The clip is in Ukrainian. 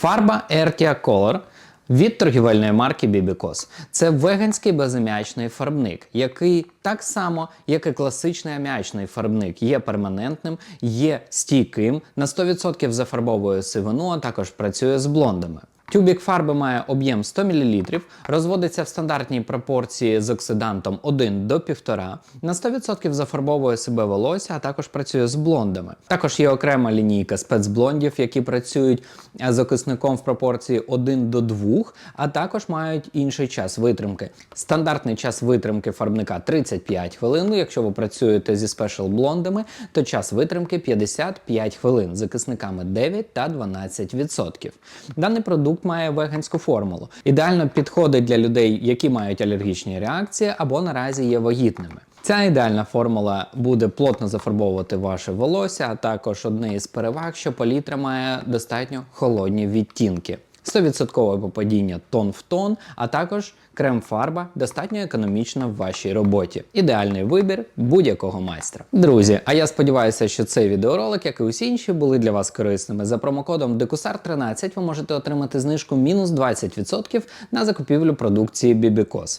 Фарба Erkia Color від торгівельної марки Bibicos. Це веганський безам'ячний фарбник, який так само, як і класичний ам'ячний фарбник, є перманентним, є стійким, на 100% зафарбовує сивину, а також працює з блондами. Тюбік фарби має об'єм 100 мл, розводиться в стандартній пропорції з оксидантом 1 до 1,5, на 100% зафарбовує себе волосся, а також працює з блондами. Також є окрема лінійка спецблондів, які працюють е, з окисником в пропорції 1 до 2, а також мають інший час витримки. Стандартний час витримки фарбника 35 хвилин. Якщо ви працюєте зі спешл блондами, то час витримки 55 хвилин з окисниками 9 та 12%. Даний продукт має веганську формулу. Ідеально підходить для людей, які мають алергічні реакції або наразі є вагітними. Ця ідеальна формула буде плотно зафарбовувати ваше волосся, а також одне із переваг, що палітра має достатньо холодні відтінки. 100% попадіння тон в тон, а також крем-фарба достатньо економічна в вашій роботі. Ідеальний вибір будь-якого майстра. Друзі, а я сподіваюся, що цей відеоролик, як і усі інші, були для вас корисними. За промокодом DECUSAR13 ви можете отримати знижку мінус 20% на закупівлю продукції Bibicos.